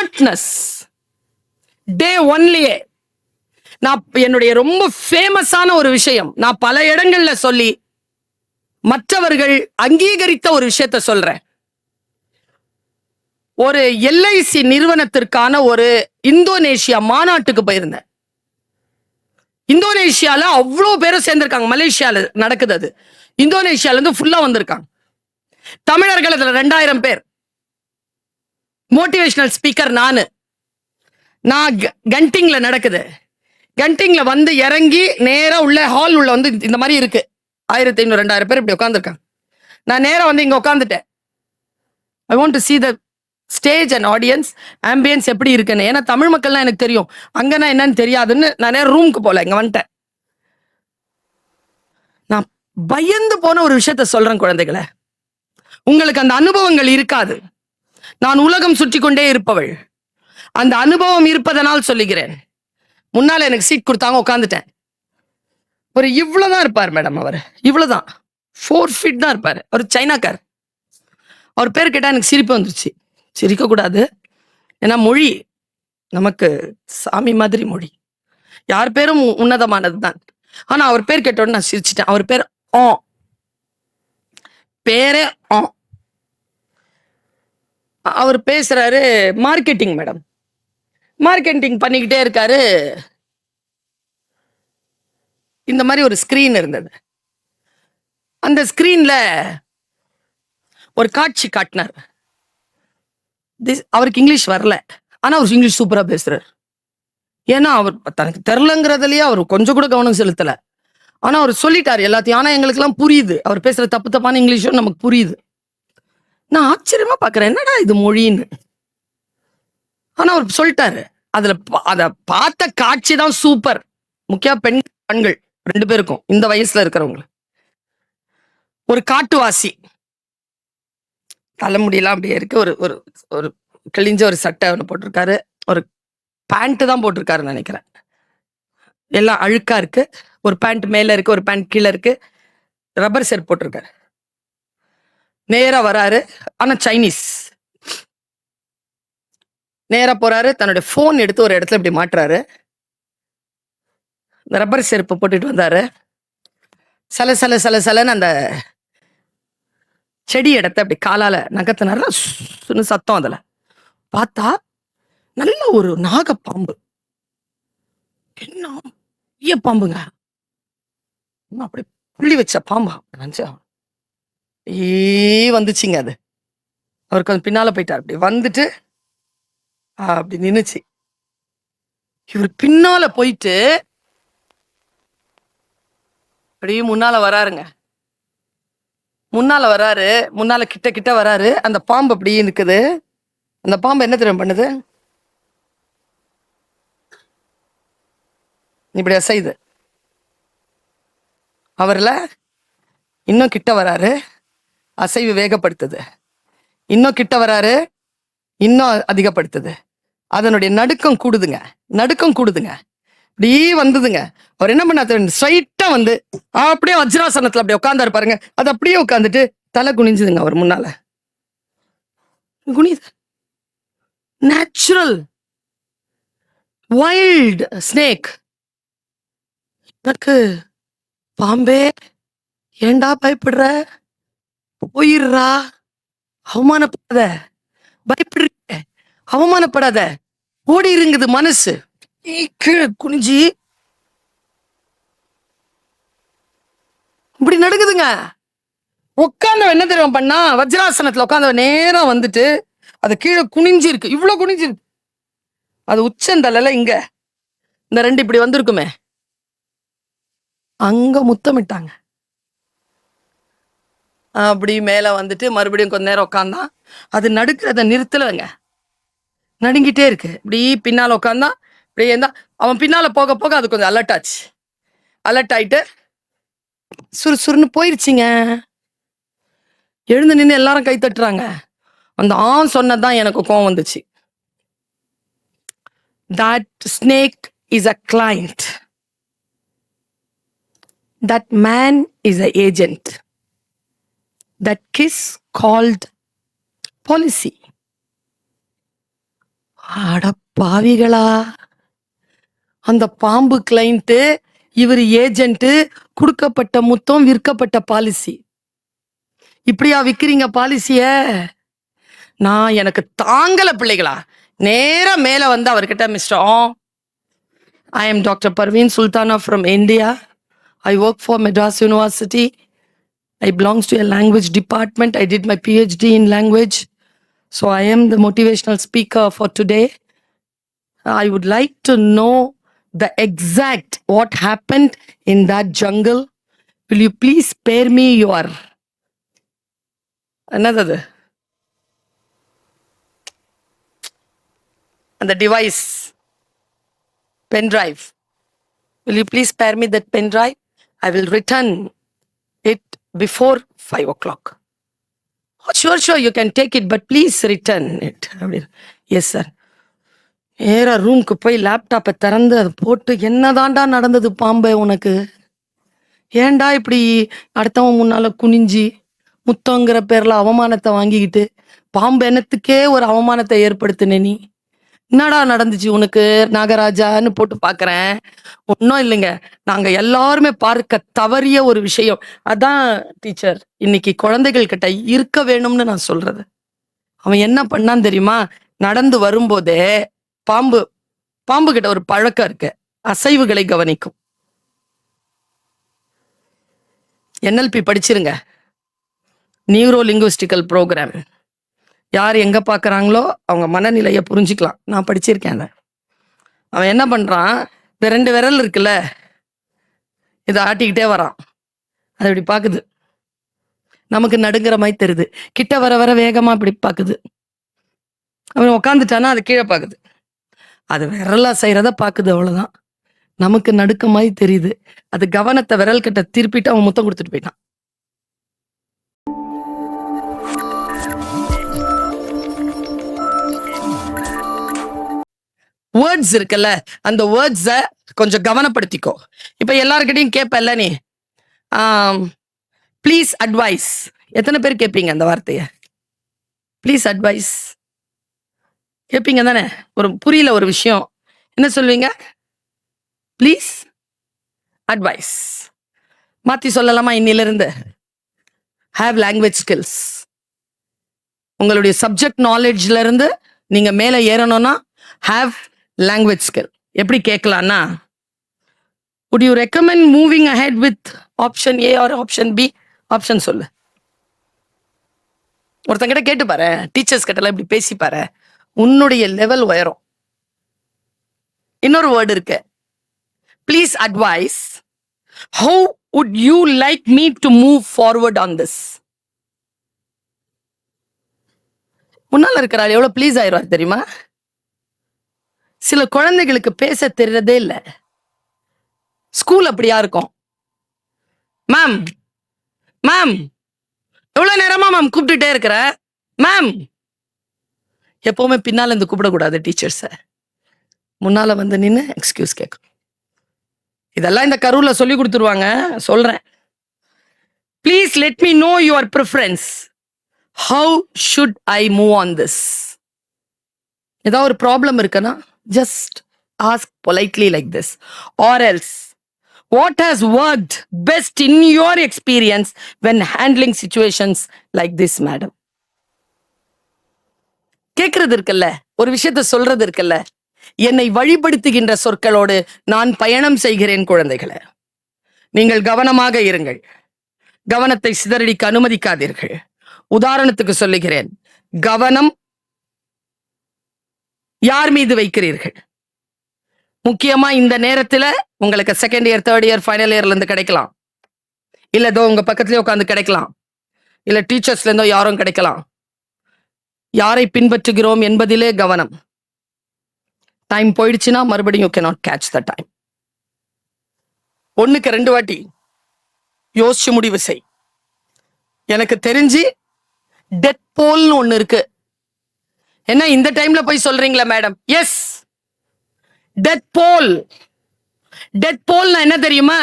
Alertness டே ஒன்லியே நான் என்னுடைய ரொம்ப ஃபேமஸான ஒரு விஷயம் நான் பல இடங்கள்ல சொல்லி மற்றவர்கள் அங்கீகரித்த ஒரு விஷயத்த சொல்றேன். ஒரு எல்ஐசி நிறுவனத்திற்கான ஒரு இந்தோனேஷியா மாநாட்டுக்கு போயிருந்தேன். இந்தோனேஷியால அவ்வளோ பேரும் சேர்ந்திருக்காங்க மலேசியால நடக்குது அது. இந்தோனேஷியால இருந்து ஃபுல்லா வந்திருக்காங்க. தமிழர்கள் அதுல ரெண்டாயிரம் பேர். மோட்டிவேஷனல் ஸ்பீக்கர் நான். நான் க- கண்டிங்ல நடக்குது. கண்டிங்ல வந்து இறங்கி நேராக உள்ள ஹால் உள்ள வந்து இந்த மாதிரி இருக்கு. ஆயிரத்தி ஐநூறு ரெண்டாயிரம் பேர் இப்படி உட்காந்துருக்காங்க நான் நேராக வந்து இங்கே உட்காந்துட்டேன் I want to see the stage and audience ambience எப்படி இருக்குன்னு. ஏன்னா தமிழ் மக்கள்லாம் எனக்கு தெரியும். அங்கன்னா என்னன்னு தெரியாதுன்னு நான் நேரம் ரூமுக்கு போகல இங்கே வந்துட்டேன். நான் பயந்து போன ஒரு விஷயத்த சொல்கிறேன் குழந்தைகளை. உங்களுக்கு அந்த அனுபவங்கள் இருக்காது. நான் உலகம் சுற்றி கொண்டே இருப்பவள். அந்த அனுபவம் இருப்பதனால் சொல்லுகிறேன். முன்னால் எனக்கு சீட் கொடுத்தாங்க உட்காந்துட்டேன் ஒரு இவ்வளோதான் இருப்பார் மேடம் அவர். இவ்வளோதான் ஃபோர் ஃபீட் தான் இருப்பார். அவர் சைனாக்கார். அவர் பேர் கேட்டால் எனக்கு சிரிப்பு வந்துருச்சு. சிரிக்க கூடாது ஏன்னா மொழி நமக்கு சாமி மாதிரி மொழி. யார் பேரும் உன்னதமானது தான் ஆனால் அவர் பேர் கேட்டோன்னு நான் சிரிச்சிட்டேன். அவர் பேர் ஆ. பேரே ஆ. அவர் பேசுறாரு மார்க்கெட்டிங் மேடம் மார்க்கெட்டிங் பண்ணிக்கிட்டே இருக்காரு. இந்த மாதிரி ஒரு ஸ்கிரீன் இருந்தது. அந்த ஸ்கிரீன்ல ஒரு காட்சி காட்டினார். திஸ் அவருக்கு இங்கிலீஷ் வரல. ஆனா அவர் இங்கிலீஷ் சூப்பரா பேசுறாரு. ஏன்னா அவர் தனக்கு தெரிலங்கிறதுலயே அவர் கொஞ்சம் கூட கவனம் செலுத்தல. ஆனா அவர் சொல்லிட்டாரு எல்லாத்தையும். ஆனா எங்களுக்கெல்லாம் புரியுது. அவர் பேசுற தப்பு தப்பான இங்கிலீஷும் நமக்கு புரியுது. நான் ஆச்சரியமா பாக்குறேன் என்னடா இது மொழின்னு? ஆனா அவர் சொல்லிட்டாரு. அதுல பா- அத பார்த்த காட்சி தான் சூப்பர். முக்கிய பெண் பெண்கள் ரெண்டு பேருக்கும் இந்த வயசுல இருக்கிறவங்க ஒரு காட்டுவாசி. தலைமுடியெல்லாம் அப்படியே இருக்கு. ஒரு ஒரு ஒரு கிழிஞ்ச ஒரு சட்டை ஒன்று போட்டிருக்காரு. ஒரு பேண்ட் தான் போட்டிருக்காருன்னு நினைக்கிறேன். எல்லாம் அழுக்கா இருக்கு. ஒரு பேண்ட் மேல இருக்கு ஒரு பேண்ட் கீழே இருக்கு. ரப்பர் செட் போட்டிருக்காரு. நேரா வராரு. ஆனா சைனீஸ் நேரா போறாரு. தன்னுடைய ஃபோன் எடுத்து ஒரு இடத்துல இப்படி மாட்டுறாரு. இந்த ரப்பர் செருப்பு போட்டுட்டு வந்தாரு. சல சல சல சலன்னு அந்த செடி இடத்த அப்படி காலால நகத்தினாரு சுன்னு சத்தம் அதுல. பார்த்தா நல்ல ஒரு நாக பாம்பு என்ன பாம்புங்க அப்படி புள்ளி வச்ச பாம்பா. நினைச்சா ஏ வந்துச்சுங்க அது. அவர் கொஞ்சம் பின்னால போயிட்டார். அப்படி வந்துட்டு அப்படி நின்றுச்சு இவர் பின்னால போயிட்டு அப்படியே முன்னால வராருங்க. முன்னால வராரு முன்னால கிட்ட கிட்ட வராரு. அந்த பாம்பு அப்படியே நிற்குது அந்த பாம்பு என்ன தெரியும் பண்ணுது? இப்படி அசைது அவர்ல இன்னும் கிட்ட வராரு. அசைவு வேகப்படுத்துது. இன்னும் கிட்ட வராரு இன்னும் அதிகப்படுத்துது. அதனுடைய நடுக்கம் கூடுதுங்க. நடுக்கம் கூடுதுங்க. அப்படியே வந்ததுங்க. அவர் என்ன பண்ணாரு ஸ்ட்ரைட்டா வந்து அப்படியே வஜ்ராசனத்துல அப்படியே உட்காந்தாரு பாருங்க. அது அப்படியே உட்காந்துட்டு தலை குனிஞ்சுதுங்க அவர் முன்னால. குனிது நேச்சுரல் வைல்டு ஸ்னேக் எனக்கு பாம்பே ஏன்டா பயப்படுற? போயிடுறா. அவமானப்படாத. பயப்படுற அவமானப்படாத. ஓடி இருங்குது மனசு. நீ கீழே குனிஞ்சி. இப்படி நடக்குதுங்க. உட்கார்ந்தவன் என்ன தெரியும் பண்ணா? வஜ்ராசனத்துல உட்கார்ந்தவன் நேரம் வந்துட்டு அது கீழே குனிஞ்சு இருக்கு இவ்வளவு குனிஞ்சு இருக்கு அது உச்சந்தலைல இங்க. இந்த ரெண்டு இப்படி வந்திருக்குமே. அங்க முத்தமிட்டாங்க. அப்படி மேலே வந்துட்டு மறுபடியும் கொஞ்ச நேரம் உட்காந்தான் அது நடுக்கிறத நிறுத்தலைங்க. நடுங்கிட்டே இருக்கு. இப்படி பின்னால் உட்காந்தான் இப்படியே இருந்தா அவன் பின்னால் போக போக அது கொஞ்சம் அலர்ட் ஆச்சு. அலர்ட் ஆயிட்டு சுறுசுறுன்னு போயிருச்சுங்க. எழுந்து நின்று எல்லாரும் கை தட்டுறாங்க. அந்த ஆண் சொன்னதான் எனக்கு கோவம் வந்துச்சு. That snake is a client that man is a agent that kiss called policy. அட பாவிகளா. அந்த பாம்பு கிளைண்ட்டு இவர் ஏஜென்ட்டு கொடுக்கப்பட்ட முத்தம் விற்கப்பட்ட பாலிசி இப்படியா விற்கிறீங்க பாலிசிய நான் எனக்கு தாங்கல பிள்ளைகளா. நேரா மேல வந்து அவர்கிட்ட mister I am doctor Parveen Sultana from India I work for Madras university I belongs to a language department. I did my PhD in language. So I am the motivational speaker for today. I would like to know the exact what happened in that jungle. Will you please spare me your another and the device pen drive. Will you please spare me that pen drive? I will before five o'clock sure sure you can take it but please return it அப்படின்னு yes sir நேராக ரூம்க்கு போய் லேப்டாப்பை திறந்து அதை போட்டு என்னதாண்டா நடந்தது பாம்பே உனக்கு? ஏண்டா இப்படி அடுத்தவன் முன்னால் குனிஞ்சி முத்தங்கிற பேரில் அவமானத்தை வாங்கிக்கிட்டு பாம்பு எண்ணத்துக்கே ஒரு அவமானத்தை ஏற்படுத்தின நீ? என்னடா நடந்துச்சு உனக்கு? நாகராஜான்னு போட்டு பாக்குறேன். ஒன்றும் இல்லைங்க. நாங்க எல்லாருமே பார்க்க தவறிய ஒரு விஷயம். அதான் டீச்சர் இன்னைக்கு குழந்தைகள் கிட்ட இருக்க வேணும்னு நான் சொல்றது. அவன் என்ன பண்ணான் தெரியுமா? நடந்து வரும்போதே பாம்பு பாம்பு கிட்ட ஒரு பழக்கம் இருக்கு. அசைவுகளை கவனிக்கும். என்எல்பி படிச்சிருங்க. Neuro linguistical program. யார் எங்கே பார்க்குறாங்களோ அவங்க மனநிலையை புரிஞ்சுக்கலாம். நான் படிச்சிருக்கேன் அதை. அவன் என்ன பண்ணுறான் இந்த ரெண்டு விரல் இருக்குல்ல இதை ஆட்டிக்கிட்டே வரான். அது இப்படி பார்க்குது நமக்கு நடுங்கிற மாதிரி தெரியுது. கிட்ட வர வர வேகமாக இப்படி பார்க்குது அவன் உக்காந்துட்டானா அது கீழே பார்க்குது அது விரலாக செய்கிறத பார்க்குது அவ்வளோதான் நமக்கு நடுக்க மாதிரி தெரியுது. அது கவனத்தை விரல் கிட்ட திருப்பிட்டு அவன் முத்தம் கொடுத்துட்டு போயிட்டான். வேர்ட்ஸ் இருக்குல்ல அந்த வேர்ட்ஸை கொஞ்சம் கவனப்படுத்திக்கோ. இப்போ எல்லாருக்கிட்டையும் கேட்பல்ல நீ? ப்ளீஸ் அட்வைஸ் எத்தனை பேர் கேட்பீங்க அந்த வார்த்தையை? ப்ளீஸ் அட்வைஸ் கேட்பீங்க தானே? ஒரு புரியல ஒரு விஷயம். என்ன சொல்வீங்க? ப்ளீஸ் அட்வைஸ் மாற்றி சொல்லலாமா இன்னிலிருந்து? ஹேவ் லாங்குவேஜ் ஸ்கில்ஸ் உங்களுடைய சப்ஜெக்ட் நாலேஜ்ல இருந்து நீங்கள் மேலே ஏறணும்னா ஹேவ் லாங்குவேஜ் ஸ்கில் எப்படி கேட்கலாம்னா would you recommend moving ahead with option A or option B option சொல்லு. ஒருத்தங்கிட்ட கேட்டு பாரு. டீச்சர்ஸ் கிட்டலாம் இப்படி பேசி பாரு. உன்னுடைய லெவல் உயரும். இன்னொரு வேர்டு இருக்கு. Please advise how would you like me to move forward on this முன்னால் இருக்கிறாள் எவ்வளோ ப்ளீஸ் ஆயிடுவார் தெரியுமா? சில குழந்தைகளுக்கு பேச தெரியறதே இல்லை. ஸ்கூல் அப்படியா இருக்கும்? மேம் மேம் எவ்வளவு நேரமா மேம் கூப்பிட்டுட்டே இருக்கிற? மேம். எப்பவுமே பின்னால இருந்து கூப்பிடக்கூடாது டீச்சர்ஸ. முன்னால வந்து நின்று எக்ஸ்கியூஸ் கேட்கும் இதெல்லாம் இந்த கரூர்ல சொல்லி கொடுத்துருவாங்க. சொல்றேன். Please let me know your preference how should I move on this ஏதாவது ஒரு ப்ராப்ளம் இருக்குன்னா just ask politely like this or else what has worked best in your experience when handling situations like this madam கேட்கறது இருக்குல்ல? ஒரு விஷயத்த சொல்றது இருக்குல்ல? என்னை வழிபடுத்துகின்ற சொற்களோடு நான் பயணம் செய்கிறேன் குழந்தைகளை. நீங்கள் கவனமாக இருங்கள். கவனத்தை சிதறடிக்க அனுமதிக்காதீர்கள். உதாரணத்துக்கு சொல்லுகிறேன். கவனம் யார் மீது வைக்கிறீர்கள்? முக்கியமா இந்த நேரத்துல உங்களுக்கு second year third year final இயர்ல இருந்து கிடைக்கலாம். இல்ல ஏதோ உங்க பக்கத்துலயே உட்காந்து கிடைக்கலாம். இல்ல டீச்சர்ஸ்ல இருந்தோ யாரும் கிடைக்கலாம். யாரை பின்பற்றுகிறோம் என்பதிலே கவனம். டைம் போயிடுச்சுன்னா மறுபடியும் you cannot catch the time ஒண்ணுக்கு ரெண்டு வாட்டி யோசிச்சு முடிவு செய். எனக்கு தெரிஞ்சு டெத் போல்னு ஒன்று இருக்கு. என்ன இந்த டைம்ல போய் சொல்றீங்களா madam yes death pole death போல்னா என்ன தெரியுமா?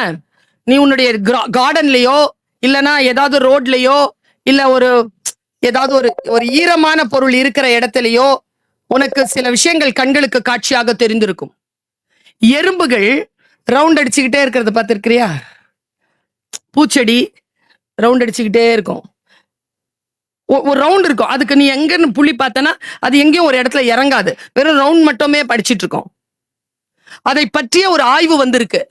நீ உன்னுடைய கார்டன்லயோ இல்லனா ஏதாவது ரோட்லயோ இல்ல ஒரு ஏதாவது ஒரு ஒரு ஈரமான பொருள் இருக்கிற இடத்துலயோ உனக்கு சில விஷயங்கள் கண்களுக்கு காட்சியாக தெரிந்திருக்கும். எறும்புகள் ரவுண்ட் அடிச்சுக்கிட்டே இருக்கிறத பார்த்துருக்கிறியா? பூச்செடி ரவுண்ட் அடிச்சுக்கிட்டே இருக்கும். ஒரு ரவுண்ட் இருக்கும். அதுக்கு நீ எங்கன்னு புள்ளி பார்த்தனா அது எங்கேயும் ஒரு இடத்துல இறங்காது. வெறும் ரவுண்ட் மட்டுமே படிச்சுட்டு இருக்கோம். அதை பற்றிய ஒரு ஆய்வு வந்திருக்கு.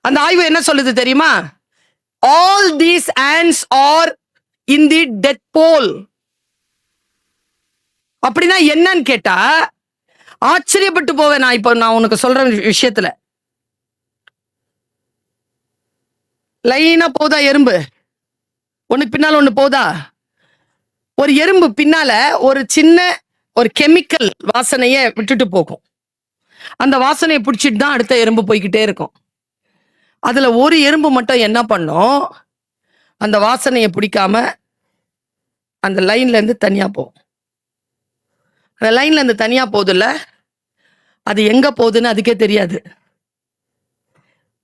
அந்த ஆய்வு என்ன சொல்லுது தெரியுமா? All these ants are in the death pole அப்படின்னா என்னன்னு கேட்டா ஆச்சரியப்பட்டு போவேன் நான் இப்போ நான் உனக்கு சொல்ற விஷயத்துல. லைனா போதா எறும்பு? ஒன்னு பின்னால் ஒண்ணு போதா? ஒரு எறும்பு பின்னால ஒரு சின்ன ஒரு கெமிக்கல் வாசனைய விட்டுட்டு போகும். அந்த வாசனையை பிடிச்சிட்டு தான் அடுத்த எறும்பு போய்கிட்டே இருக்கும். அதுல ஒரு எறும்பு மட்டும் என்ன பண்ணும்? அந்த வாசனையை பிடிக்காம அந்த லைன்ல இருந்து தனியா போகும். அந்த லைன்ல இருந்து தனியா போகுதுல்ல அது எங்க போகுதுன்னு அதுக்கே தெரியாது.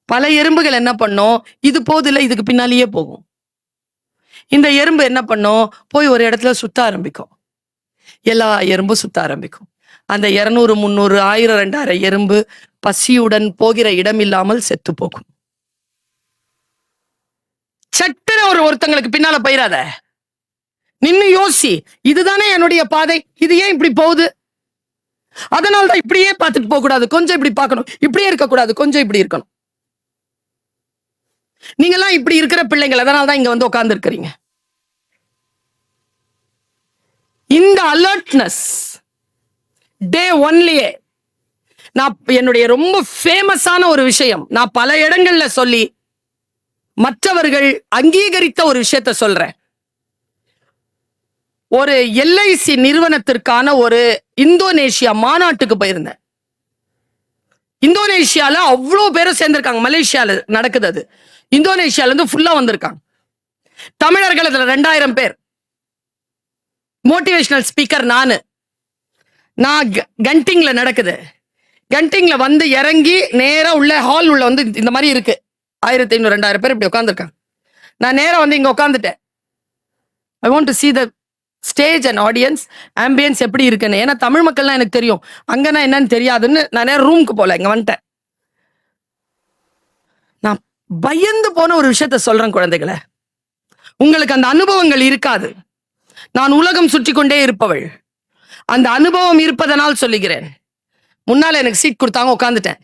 பல எறும்புகள் என்ன பண்ணும்? இது போகுதுல்ல இதுக்கு பின்னாலேயே போகும். இந்த எறும்பு என்ன பண்ணும்? போய் ஒரு இடத்துல சுத்த ஆரம்பிக்கும். எல்லா எறும்பும் சுத்த ஆரம்பிக்கும். அந்த இரநூறு முந்நூறு ஆயிரம் ரெண்டாயிரம் எறும்பு பசியுடன் போகிற இடம் இல்லாமல் செத்து போகும். சட்டுன ஒரு ஒருத்தங்களுக்கு பின்னால போயிடாத நின்னு யோசி. இதுதானே என்னுடைய பாதை. இது ஏன் இப்படி போகுது? அதனால தான் இப்படியே பார்த்துட்டு போக கூடாது கொஞ்சம் இப்படி பார்க்கணும். இப்படியே இருக்கக்கூடாது. கொஞ்சம் இப்படி இருக்கணும். நீங்கெல்லாம் இப்படி இருக்கிற பிள்ளைங்கள் அதனால தான் இங்க வந்து உட்கார்ந்து இருக்கிறீங்க இந்த அலர்ட்னஸ் டே ஒன்லயே நான் என்னுடைய ரொம்ப ஃபேமஸான ஒரு விஷயம் நான் பல இடங்கள்ல சொல்லி மற்றவர்கள் அங்கீகரித்த ஒரு விஷயத்த சொல்றேன். ஒரு எல்ஐசி நிறுவனத்திற்கான ஒரு இந்தோனேஷியா மாநாட்டுக்கு போயிருந்தேன். இந்தோனேஷியால அவ்வளோ பேரும் சேர்ந்திருக்காங்க மலேசியால நடக்குது அது. இந்தோனேஷியாலேருந்து ஃபுல்லாக வந்திருக்காங்க. தமிழர்கள் இதுல ரெண்டாயிரம் பேர். மோட்டிவேஷனல் ஸ்பீக்கர் நான். நான் க- நடக்குது. கண்டிங்ல வந்து இறங்கி நேராக உள்ள ஹால் உள்ள வந்து இந்த மாதிரி இருக்கு. ஆயிரத்தி ஐநூறு ரெண்டாயிரம் பேர் இப்படி உட்காந்துருக்காங்க நான் நேராக வந்து இங்கே உட்காந்துட்டேன் I want to see the stage and audience ambience எப்படி இருக்குன்னு. ஏன்னா தமிழ் மக்கள்லாம் எனக்கு தெரியும். அங்கே நான் என்னன்னு தெரியாதுன்னு நான் நேரம் ரூமுக்கு போல இங்கே வந்துட்டேன். பயந்து போன ஒரு விஷயத்த சொல்றேன் குழந்தைகளை. உங்களுக்கு அந்த அனுபவங்கள் இருக்காது. நான் உலகம் சுற்றி கொண்டே இருப்பவள். அந்த அனுபவம் இருப்பதனால் சொல்லுகிறேன். முன்னால எனக்கு சீட் கொடுத்தாங்க உட்காந்துட்டேன்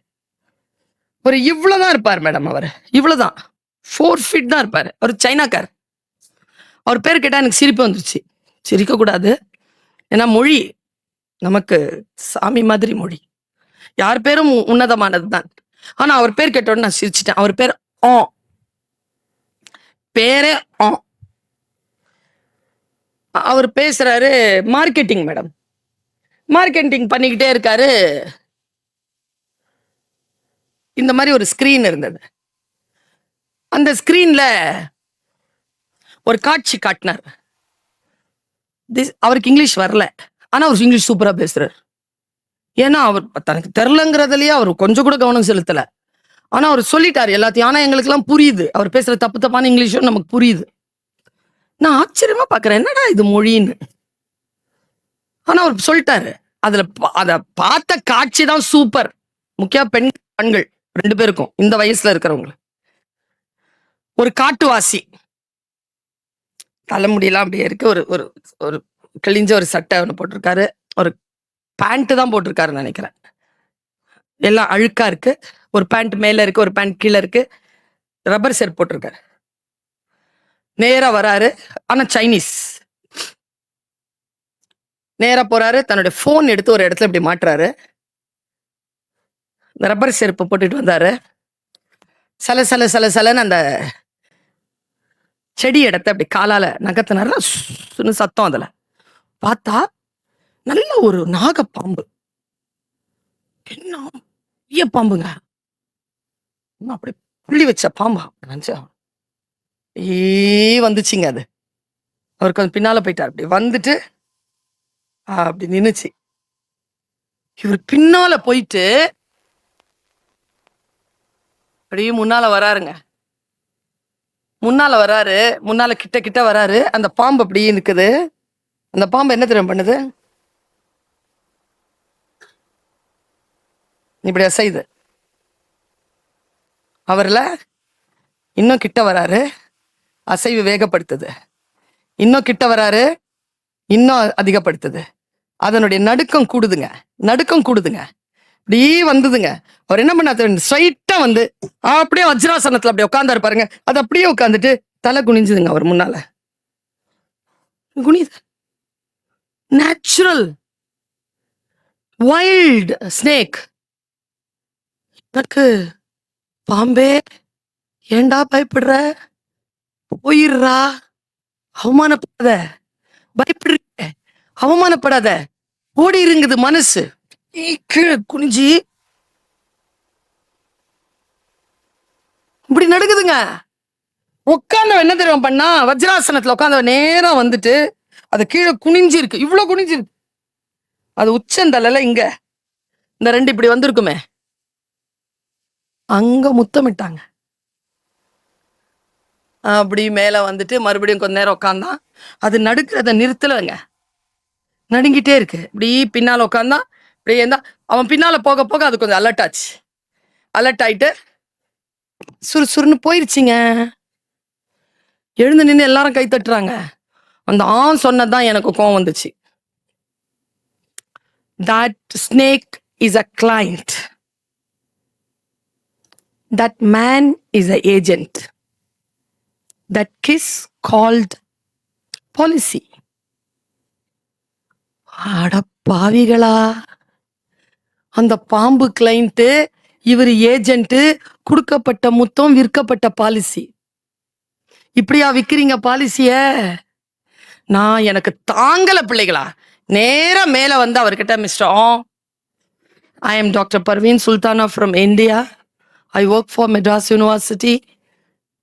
ஒரு இவ்வளவுதான் இருப்பார் மேடம் அவர். இவ்வளவுதான். ஃபோர் ஃபீட் தான் இருப்பார். அவர் சைனாக்கார் அவர் பேர் கேட்டா எனக்கு சிரிப்பு வந்துருச்சு. சிரிக்க கூடாது ஏன்னா மொழி நமக்கு சாமி மாதிரி மொழி. யார் பேரும் உ- உன்னதமானது தான் ஆனா அவர் பேர் கேட்டோன்னு நான் சிரிச்சிட்டேன். அவர் பேர் ஆ பேரே ஆ அவர் பேசுறாரு மார்க்கெட்டிங் மேடம் மார்க்கெட்டிங் பண்ணிக்கிட்டே இருக்காரு. இந்த மாதிரி ஒரு ஸ்கிரீன் இருந்தது. அந்த ஸ்கிரீன்ல ஒரு காட்சி காட்டினார். திஸ் அவருக்கு இங்கிலீஷ் வரல. ஆனா அவர் இங்கிலீஷ் சூப்பரா பேசுறாரு. ஏன்னா அவர் தனக்கு தெரிலங்கிறதுலயே அவர் கொஞ்சம் கூட கவனம் செலுத்தல. ஆனா அவர் சொல்லிட்டாரு எல்லாத்தையும். ஆனா எங்களுக்கு எல்லாம் புரியுது. அவர் பேசுற தப்பு தப்பான இங்கிலீஷும் நமக்கு புரியுது. நான் ஆச்சரியமா பாக்குறேன். என்னடா இது மொழின்னு? ஆனா அவர் சொல்லிட்டாரு. அதுல அத பார்த்த காட்சி தான் சூப்பர். முக்கிய பெண் பெண்கள் ரெண்டு பேருக்கும் இந்த வயசுல இருக்கிறவங்க. ஒரு காட்டுவாசி. தலைமுடியெல்லாம் அப்படியே இருக்கு. ஒரு ஒரு ஒரு கிழிஞ்ச ஒரு சட்டை ஒன்று போட்டிருக்காரு. ஒரு பேண்ட் தான் போட்டிருக்காருன்னு நினைக்கிறேன். எல்லாம் அழுக்கா இருக்கு. ஒரு பேண்ட் மேல இருக்கு ஒரு பேண்ட் கீழே இருக்கு. ரப்பர் செருப்பு போட்டிருக்காரு. நேரா வராரு. ஆனா சைனீஸ் நேரா போறாரு. தன்னுடைய ஃபோன் எடுத்து ஒரு இடத்துல இப்படி மாட்டுறாரு. இந்த ரப்பர் செருப்பு போட்டுட்டு வந்தாரு. சல சல சல சலன்னு அந்த செடி இடத்த அப்படி காலால நகத்தினாரு சுன்னு சத்தம் அதுல. பார்த்தா நல்ல ஒரு நாகப்பாம்பு. என்ன? பாம்புங்க இன்னும் அப்படி புள்ளி வச்ச பாம்பா. நினச்சேன் ஏ வந்துச்சுங்க அது. அவர் கொஞ்சம் பின்னால போயிட்டார். அப்படி வந்துட்டு அப்படி நின்றுச்சு இவர் பின்னால போயிட்டு அப்படியே முன்னால வராருங்க. முன்னால வராரு. முன்னால கிட்ட கிட்ட வராரு. அந்த பாம்பு அப்படியே நிற்குது அந்த பாம்பு என்ன தெரியும் பண்ணுது? இப்படி அசைது அவரில் இன்னும் கிட்ட வராரு. அசைவு வேகப்படுத்துது. இன்னும் கிட்ட வராரு. இன்னும் அதிகப்படுத்துது. அதனுடைய நடுக்கம் கூடுதுங்க. நடுக்கம் கூடுதுங்க. இப்படி வந்ததுங்க. அவர் என்ன பண்ணாரு? ஸ்ட்ரைட்டா வந்து அப்படியே வஜ்ராசனத்துல அப்படியே உட்காந்தாரு பாருங்க. அது அப்படியே உட்காந்துட்டு தலை குனிஞ்சுதுங்க அவர் முன்னால. குனிது நேச்சுரல் வைல்டு ஸ்னேக் எனக்கு பாம்பே ஏண்டா பயப்படுற? போயிடுறா. அவமானப்படாத. பயப்படுற அவமானப்படாத. ஓடி இருங்குது மனசு. கீழே குனிஞ்சி. இப்படி நடக்குதுங்க. உட்கார்ந்தவன் என்ன தெரியும் பண்ணா? வஜ்ராசனத்துல உட்காந்த நேரம் வந்துட்டு அது கீழே குனிஞ்சு இருக்கு இவ்வளவு குனிஞ்சு இருக்கு அது உச்சந்தலைல இங்க. இந்த ரெண்டு இப்படி வந்திருக்குமே. அங்க முத்தமிட்டாங்க. அப்படி மேல வந்துட்டு மறுபடியும் கொஞ்ச நேரம் உட்காந்தான் அது நடுக்கிறத நிறுத்தலைங்க. நடுங்கிட்டே இருக்கு. இப்படி பின்னால் உட்காந்தான் இப்படியே இருந்தா அவன் பின்னால போக போக அது கொஞ்சம் அலர்ட் ஆச்சு. அலர்ட் ஆயிட்டு சுறுசுறுன்னு போயிருச்சுங்க. எழுந்து நின்று எல்லாரும் கை தட்டுறாங்க. அந்த ஆண் சொன்னதான் எனக்கு கோவம் வந்துச்சு. That snake is a client that man is a agent. That kiss called policy. அட பாவிகளா. அந்த பாம்பு கிளைண்ட்டு இவர் ஏஜென்ட்டு கொடுக்கப்பட்ட முத்தம் விற்கப்பட்ட பாலிசி இப்படியா விற்கிறீங்க பாலிசிய நான் எனக்கு தாங்கல பிள்ளைகளா. நேராக மேல வந்து அவர்கிட்ட mister I am doctor Parveen Sultana from India I work for Madras University.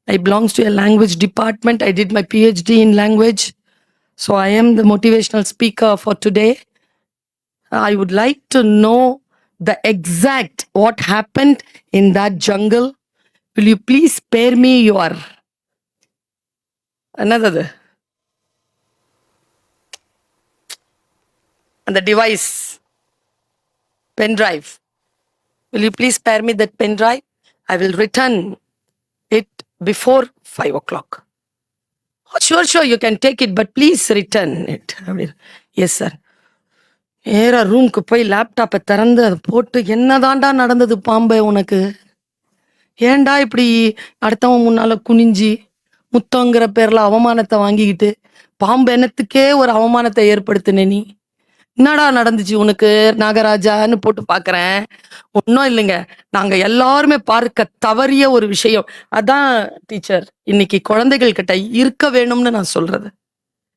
I belong to a language department. I did my PhD in language. So I am the motivational speaker for today. I would like to know the exact what happened in that jungle. Will you please spare me your another and the device pen drive. Will you please spare me that pen drive? I will return it before five o'clock. Oh, sure you can take it but please return it அப்படின்னு yes sir நேராக ரூம்க்கு போய் லேப்டாப்பை திறந்து அதை போட்டு என்னதாண்டா நடந்தது பாம்பே உனக்கு? ஏன்டா இப்படி அடுத்தவன் முன்னால் குனிஞ்சி முத்தங்கிற பேரில் அவமானத்தை வாங்கிக்கிட்டு பாம்பு என்னத்துக்கே ஒரு அவமானத்தை ஏற்படுத்தின நீ? என்னடா நடந்துச்சு உனக்கு? நாகராஜான்னு போட்டு பாக்குறேன். ஒன்றும் இல்லைங்க. நாங்க எல்லாருமே பார்க்க தவறிய ஒரு விஷயம். அதான் டீச்சர் இன்னைக்கு குழந்தைகள் கிட்ட இருக்க வேணும்னு நான் சொல்றது.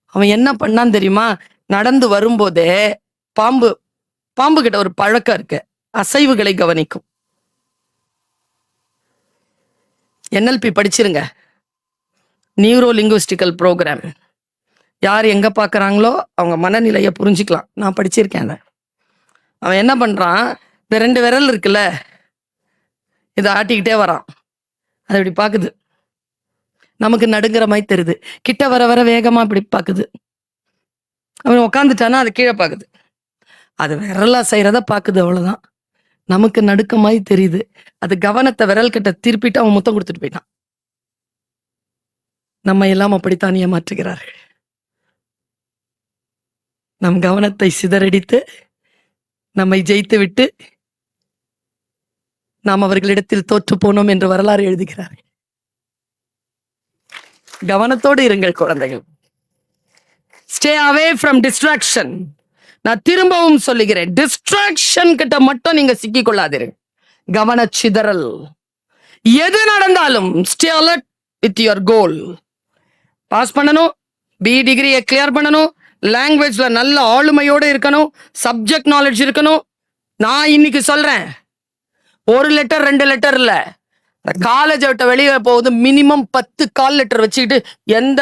அவன் என்ன பண்ணான் தெரியுமா? நடந்து வரும்போதே பாம்பு பாம்பு கிட்ட ஒரு பழக்கம் இருக்கு. அசைவுகளை கவனிக்கும். என்எல்பி படிச்சிருங்க. Neuro linguistical program. யார் எங்கே பார்க்குறாங்களோ அவங்க மனநிலையை புரிஞ்சுக்கலாம். நான் படிச்சிருக்கேன் அதை. அவன் என்ன பண்ணுறான் இந்த ரெண்டு விரல் இருக்குல்ல இதை ஆட்டிக்கிட்டே வரான். அது இப்படி பார்க்குது நமக்கு நடுங்கிற மாதிரி தெரியுது. கிட்ட வர வர வேகமாக இப்படி பார்க்குது அவன் உக்காந்துட்டானா அது கீழே பார்க்குது அது விரலா செய்கிறத பார்க்குது அவ்வளோதான் நமக்கு நடுக்க மாதிரி தெரியுது. அது கவனத்தை விரல் கிட்ட திருப்பிட்டு அவன் முத்தம் கொடுத்துட்டு போயிட்டான். நம்ம எல்லாம் அப்படித்தான் ஏமாற்றுகிறார்கள். நம் கவனத்தை சிதறடித்து நம்மை ஜெயித்துவிட்டு நாம் அவர்களிடத்தில் தோற்று போனோம் என்று வரலாறு எழுதுகிறார்கள் கவனத்தோடு இருங்கள் குழந்தைகள். ஸ்டே அவே ஃப்ரம் டிஸ்ட்ராக்ஷன் நான் திரும்பவும் சொல்லுகிறேன். டிஸ்ட்ராக்ஷன் கிட்ட மட்டும் நீங்க சிக்கிக் கொள்ளாதீர்கள் கவன சிதறல். எது நடந்தாலும் stay alert with your goal pass பண்ணணும். பி டிகிரியை கிளியர் பண்ணணும். லாங்குவேஜ்ல நல்ல ஆளுமையோட இருக்கணும் சப்ஜெக்ட் நாலேஜ் இருக்கணும். நான் இன்னைக்கு சொல்றேன் ஒரு லெட்டர் ரெண்டு லெட்டர் இல்லை. காலேஜ் விட்ட வெளியே போகுது மினிமம் பத்து கால் லெட்டர் வச்சுக்கிட்டு எந்த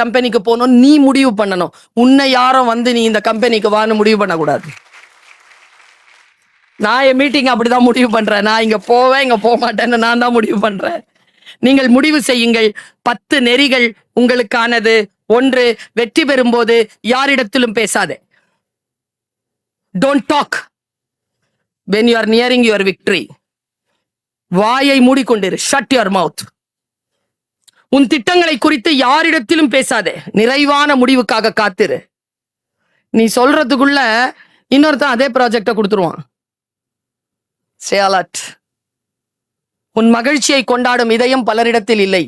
கம்பெனிக்கு போகணும் நீ முடிவு பண்ணணும். உன்னை யாரும் வந்து நீ இந்த கம்பெனிக்கு வான்னு முடிவு பண்ணக்கூடாது. நான் என் மீட்டிங் அப்படிதான் முடிவு பண்றேன். நான் இங்க போவேன் இங்க போக மாட்டேன்னு நான் தான் முடிவு பண்றேன். நீங்கள் முடிவு செய்யுங்கள். பத்து நெறிகள் உங்களுக்கானது. ஒன்று வெற்றி பெறும்போது யாரிடத்திலும் பேசாதே. Don't talk when you are nearing your victory வாயை மூடிக்கொண்டிரு. ஷட் யுவர் மவுத் உன் திட்டங்களை குறித்து யாரிடத்திலும் பேசாதே. நிறைவான முடிவுக்காக காத்திரு. நீ சொல்றதுக்குள்ள இன்னொருத்தன் அதே ப்ராஜெக்டை கொடுத்துருவான். சேலட் உன் மகிழ்ச்சியை கொண்டாடும் இதயம் பலரிடத்தில் இல்லை.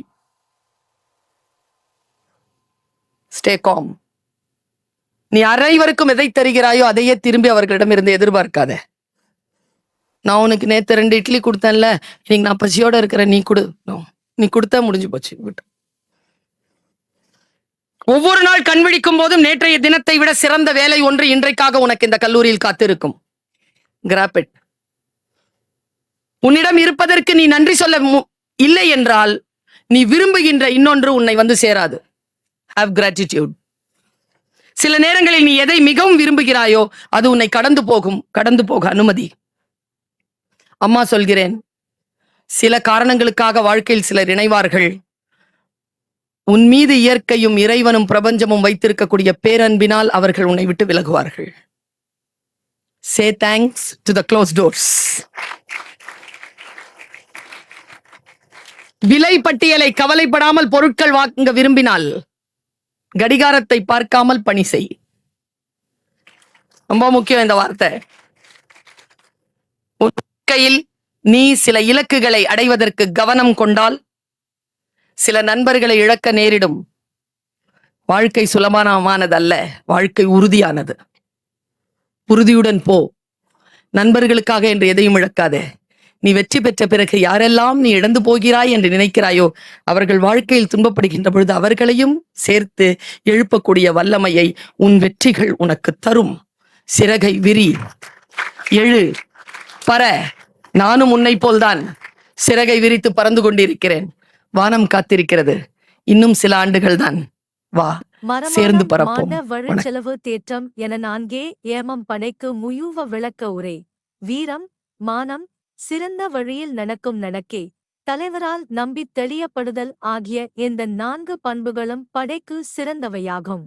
ஸ்டே காம் நீ அனைவருக்கும் எதை தருகிறாயோ அதையே திரும்பி அவர்களிடம் இருந்து எதிர்பார்க்காத. நான் உனக்கு நேற்று ரெண்டு இட்லி கொடுத்தேன்ல இன்னைக்கு நான் பசியோட இருக்கிறேன் நீ கொடு. நீ கொடுத்தா முடிஞ்சு போச்சு விட்டு ஒவ்வொரு நாள் கண் விழிக்கும் போதும் நேற்றைய தினத்தை விட சிறந்த வேலை ஒன்று இன்றைக்காக உனக்கு இந்த கல்லூரியில் காத்திருக்கும். கிராபிட் உன்னிடம் இருப்பதற்கு நீ நன்றி சொல்ல மு- இல்லை என்றால் நீ விரும்புகின்ற இன்னொன்று உன்னை வந்து சேராது. ஹாவ் கிராட்டிடியூட் சில நேரங்களில் நீ எதை மிகவும் விரும்புகிறாயோ அது உன்னை கடந்து போகும் கடந்து போக அனுமதி. அம்மா சொல்கிறேன் சில காரணங்களுக்காக வாழ்க்கையில் சிலர் இணைவார்கள். உன் மீது இயற்கையும் இறைவனும் பிரபஞ்சமும் வைத்திருக்கக்கூடிய பேரன்பினால் அவர்கள் உன்னை விட்டு விலகுவார்கள். Say thanks to the close doors விலை பட்டியலை கவலைப்படாமல் பொருட்கள் வாங்க விரும்பினால் கடிகாரத்தை பார்க்காமல் பணி செய். ரொம்ப முக்கியம் இந்த வார்த்தை. உன் நீ சில இலக்குகளை அடைவதற்கு கவனம் கொண்டால் சில நண்பர்களை இழக்க நேரிடும். வாழ்க்கை சுலபமானதல்ல வாழ்க்கை உறுதியானது. உறுதியுடன் போ. நண்பர்களுக்காக என்று எதையும் இழக்காதே. நீ வெற்றி பெற்ற பிறகு யாரெல்லாம் நீ இழந்து போகிறாய் என்று நினைக்கிறாயோ அவர்கள் வாழ்க்கையில் துன்பப்படுகின்ற பொழுது அவர்களையும் சேர்த்து எழுப்பக்கூடிய வல்லமையை உன் வெற்றிகள் உனக்கு தரும். சிறகை விரி. எழு. பற நானும் உன்னை போல்தான் சிறகை விரித்து பறந்து கொண்டிருக்கிறேன். வானம் காத்திருக்கிறது. இன்னும் சில ஆண்டுகள் தான் வா சேர்ந்து மான வழிச்செலவு தேற்றம் என நான்கே ஏமம் பனைக்கு முயுவ விளக்க உரை. வீரம் மானம் சிறந்த வழியில் நடக்கும் நடக்கே. தலைவரால் நம்பித் தெளியப்படுதல் ஆகிய இந்த நான்கு பண்புகளும் படைக்கு சிறந்தவையாகும்.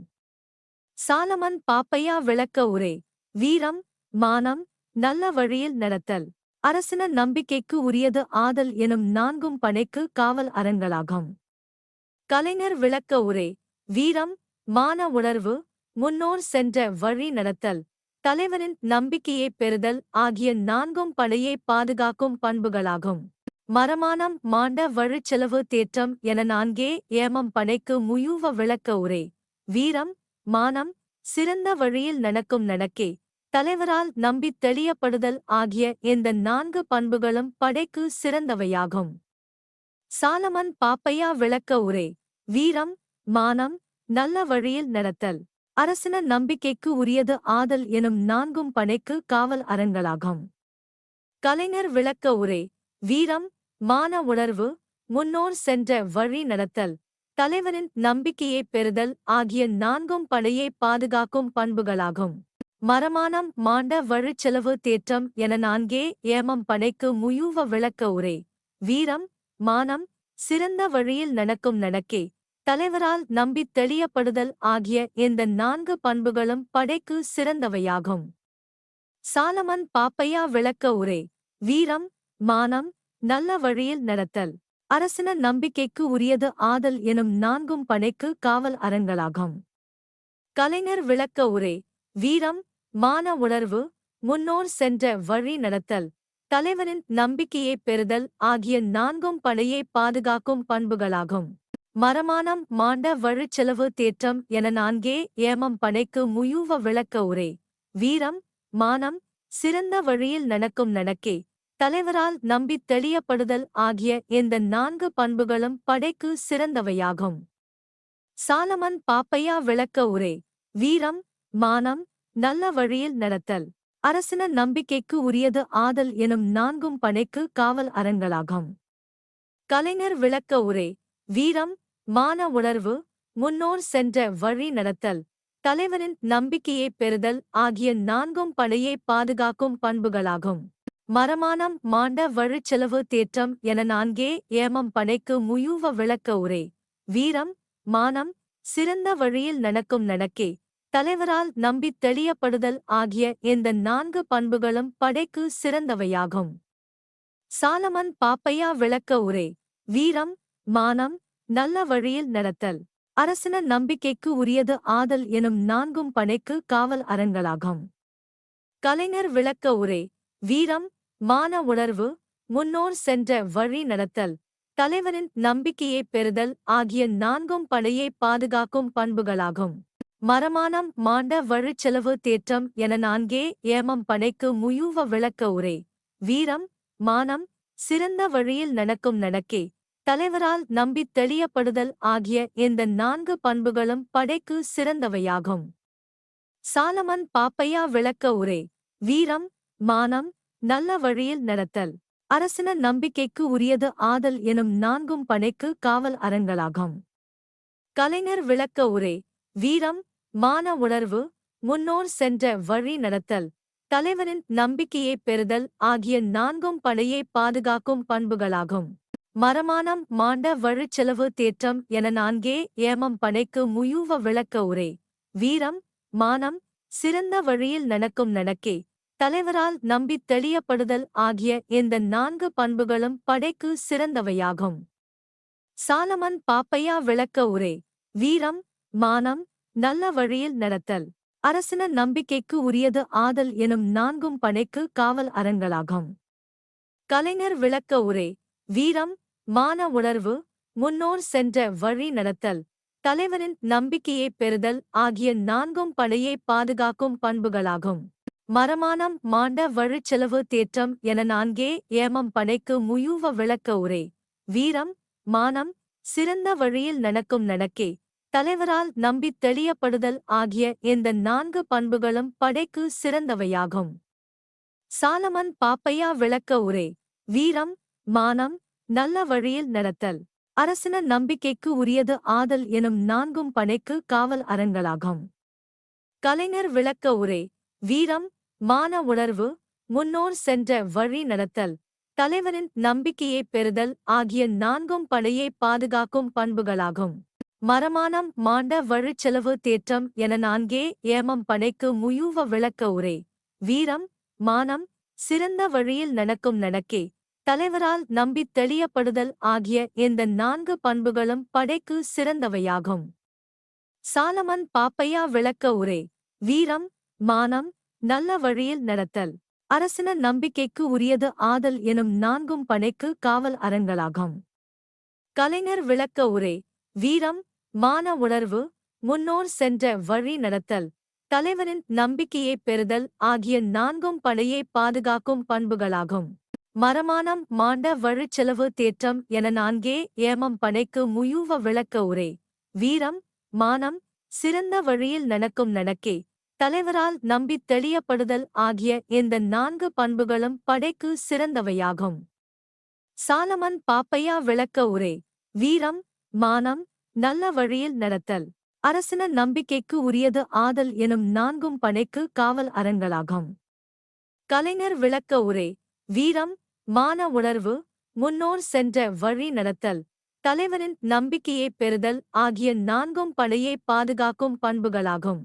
சாலமன் பாப்பையா விளக்க உரை. வீரம் மானம் நல்ல வழியில் நடத்தல். அரசின நம்பிக்கைக்கு உரியது ஆதல் எனும் நான்கும் படைக்கு காவல் அரண்களாகும். கலைஞர் விளக்க உரை. வீரம் மான உணர்வு முன்னோர் சென்ற வழி நடத்தல். தலைவரின் நம்பிக்கையைப் பெறுதல் ஆகிய நான்கும் படையை பாதுகாக்கும் பண்புகளாகும். மரமானம் மாண்ட வழிச்செலவு தேற்றம் என நான்கே ஏமம் படைக்கு முயூவ விளக்க உரை. வீரம் மானம் சிறந்த வழியில் நடக்கும் நடக்கே. தலைவரால் நம்பித் தெளியப்படுதல் ஆகிய இந்த நான்கு பண்புகளும் படைக்கு சிறந்தவையாகும். சாலமன் பாப்பையா விளக்க உரை. வீரம் மானம் நல்ல வழியில் நடத்தல். அரசின நம்பிக்கைக்கு உரியது ஆதல் எனும் நான்கும் பனைக்கு காவல் அரண்களாகும். கலைஞர் விளக்க உரை வீரம் மான உணர்வு முன்னோர் சென்ற வழி நடத்தல் தலைவரின் நம்பிக்கையைப் பெறுதல் ஆகிய நான்கும் படையை பாதுகாக்கும் பண்புகளாகும். மரமானம் மாண்ட வழிச்செலவு தேற்றம் என நான்கே ஏமம் படைக்கு முயூவ விளக்க உரை வீரம் மானம் சிறந்த வழியில் நடக்கும் நடக்கே தலைவரால் நம்பித் தெளியப்படுதல் ஆகிய இந்த நான்கு பண்புகளும் படைக்கு சிறந்தவையாகும். சாலமன் பாப்பையா விளக்க உரை வீரம் மானம் நல்ல வழியில் நடத்தல். அரசின நம்பிக்கைக்கு உரியது ஆதல் எனும் நான்கும் படைக்கு காவல் அரண்களாகும் கலைஞர் விளக்க உரை வீரம் மான உணர்வு முன்னோர் சென்ற வழி நடத்தல். தலைவரின் நம்பிக்கையைப் பெறுதல் ஆகிய நான்கும் படையை பாதுகாக்கும் பண்புகளாகும். மரமானம் மாண்ட வழிச்செலவு தேற்றம் என நான்கே ஏமம் பனைக்கு முயூவ விளக்க உரை. வீரம் மானம் சிறந்த வழியில் நடக்கும் நடக்கே. தலைவரால் நம்பித் தெளியப்படுதல் ஆகிய இந்த நான்கு பண்புகளும் படைக்கு சிறந்தவையாகும். சாலமன் பாப்பையா விளக்க உரை. வீரம் மானம் நல்ல வழியில் நடத்தல். அரசின நம்பிக்கைக்கு உரியது ஆதல் எனும் நான்கும் படைக்கு காவல் அரண்களாகும் கலைஞர் விளக்க உரை. வீரம் மான உணர்வு முன்னோர் சென்ற வழி நடத்தல் தலைவரின் நம்பிக்கையைப் பெறுதல் ஆகிய நான்கும் படையை பாதுகாக்கும் பண்புகளாகும். மரமானம் மாண்ட வழிச்செலவு தேற்றம் என நான்கே ஏமம் படைக்கு முயூவ விளக்க உரை. வீரம் மானம் சிறந்த வழியில் நடக்கும் நடக்கே தலைவரால் நம்பித் தெளியப்படுதல் ஆகிய இந்த நான்கு பண்புகளும் படைக்கு சிறந்தவையாகும். சாலமன் பாப்பையா விளக்க உரை. வீரம் மானம் நல்ல வழியில் நடத்தல். அரசன நம்பிக்கைக்கு உரியது ஆதல் எனும் நான்கும் படைக்கு காவல் அரண்களாகும் கலைஞர் விளக்க உரை வீரம் மான உணர்வு முன்னோர் சென்ற வழி நடத்தல். தலைவரின் நம்பிக்கையை பெறுதல் ஆகிய நான்கும் படையை பாதுகாக்கும் பண்புகளாகும். மரமானம் மாண்ட வழிச்செலவு தேற்றம் என நான்கே ஏமம் படைக்கு முயூவ விளக்க உரை. வீரம் மானம் சிறந்த வழியில் நடக்கும் நடக்கே. தலைவரால் நம்பித் தெளியப்படுதல் ஆகிய இந்த நான்கு பண்புகளும் படைக்கு சிறந்தவையாகும். சாலமன் பாப்பையா விளக்க உரை வீரம் மானம் நல்ல வழியில் நடத்தல். அரசன நம்பிக்கைக்கு உரியது ஆதல் எனும் நான்கும் படைக்கு காவல் அரங்களாகும். கலைஞர் விளக்க உரை வீரம் மான உணர்வு முன்னோர் சென்ற வழி நடத்தல். தலைவரின் நம்பிக்கையை பெறுதல் ஆகிய நான்கும் படையை பாதுகாக்கும் பண்புகளாகும். மரமானம் மாண்ட வழிச்செலவு தேற்றம் என நான்கே ஏமம் பனைக்கு முயூவ விளக்க உரை. வீரம் மானம் சிறந்த வழியில் நடக்கும் நடக்கே. தலைவரால் நம்பித் தெளியப்படுதல் ஆகிய இந்த நான்கு பண்புகளும் படைக்கு சிறந்தவையாகும். சாலமன் பாப்பையா விளக்க உரை. வீரம் மானம் நல்ல வழியில் நடத்தல். அரசன நம்பிக்கைக்கு உரியது ஆதல் எனும் நான்கும் படைக்கு காவல் அரண்களாகும் கலைஞர் விளக்க உரை. வீரம் மான உணர்வு முன்னோர் சென்ற வழி நடத்தல் தலைவரின் நம்பிக்கையை பெறுதல் ஆகிய நான்கும் படையை பாதுகாக்கும் பண்புகளாகும். மரமானம் மாண்ட வழிச்செலவு தேற்றம் என நான்கே ஏமம் படைக்கு முயூவ விளக்க உரை. வீரம் மானம் சிறந்த வழியில் நடக்கும் நடக்கே தலைவரால் நம்பித் தெளியப்படுதல் ஆகிய இந்த நான்கு பண்புகளும் படைக்கு சிறந்தவையாகும். சாலமன் பாப்பையா விளக்க உரை. வீரம் மானம் நல்ல வழியில் நடத்தல். அரசன நம்பிக்கைக்கு உரியது ஆதல் எனும் நான்கும் படைக்கு காவல் அரண்களாகும் கலைஞர் விளக்க உரை வீரம் மான உணர்வு முன்னோர் சென்ற வழி நடத்தல். தலைவரின் நம்பிக்கையை பெறுதல் ஆகிய நான்கும் படையை பாதுகாக்கும் பண்புகளாகும். மரமானம் மாண்ட வழிச்செலவு தேற்றம் என நான்கே ஏமம் படைக்கு முயூவ விளக்க உரை. வீரம் மானம் சிறந்த வழியில் நடக்கும் நடக்கே. தலைவரால் நம்பித் தெளியப்படுதல் ஆகிய இந்த நான்கு பண்புகளும் படைக்கு சிறந்தவையாகும். சாலமன் பாப்பையா விளக்க உரை வீரம் மானம் நல்ல வழியில் நடத்தல். அரசன நம்பிக்கைக்கு உரியது ஆதல் எனும் நான்கும் படைக்கு காவல் அரண்களாகும் கலைஞர் விளக்க உரை வீரம் மான உணர்வு முன்னோர் சென்ற வழி நடத்தல். தலைவரின் நம்பிக்கையை பெறுதல் ஆகிய நான்கும் படையை பாதுகாக்கும் பண்புகளாகும். மரமானம் மாண்ட வழிச்செலவு தேற்றம் என நான்கே ஏமம் பனைக்கு முயூவ விளக்க உரை. வீரம் மானம் சிறந்த வழியில் நடக்கும் நடக்கே. தலைவரால் நம்பித் தெளியப்படுதல் ஆகிய இந்த நான்கு பண்புகளும் படைக்கு சிறந்தவையாகும். சாலமன் பாப்பையா விளக்க உரை. வீரம் மானம் நல்ல வழியில் நடத்தல். அரசன நம்பிக்கைக்கு உரியது ஆதல் எனும் நான்கும் படைக்கு காவல் அரண்களாகும் கலைஞர் விளக்க உரை. வீரம் மான உணர்வு முன்னோர் சென்ற வழி நடத்தல் தலைவரின் நம்பிக்கையை பெறுதல் ஆகிய நான்கும் படையை பாதுகாக்கும் பண்புகளாகும்.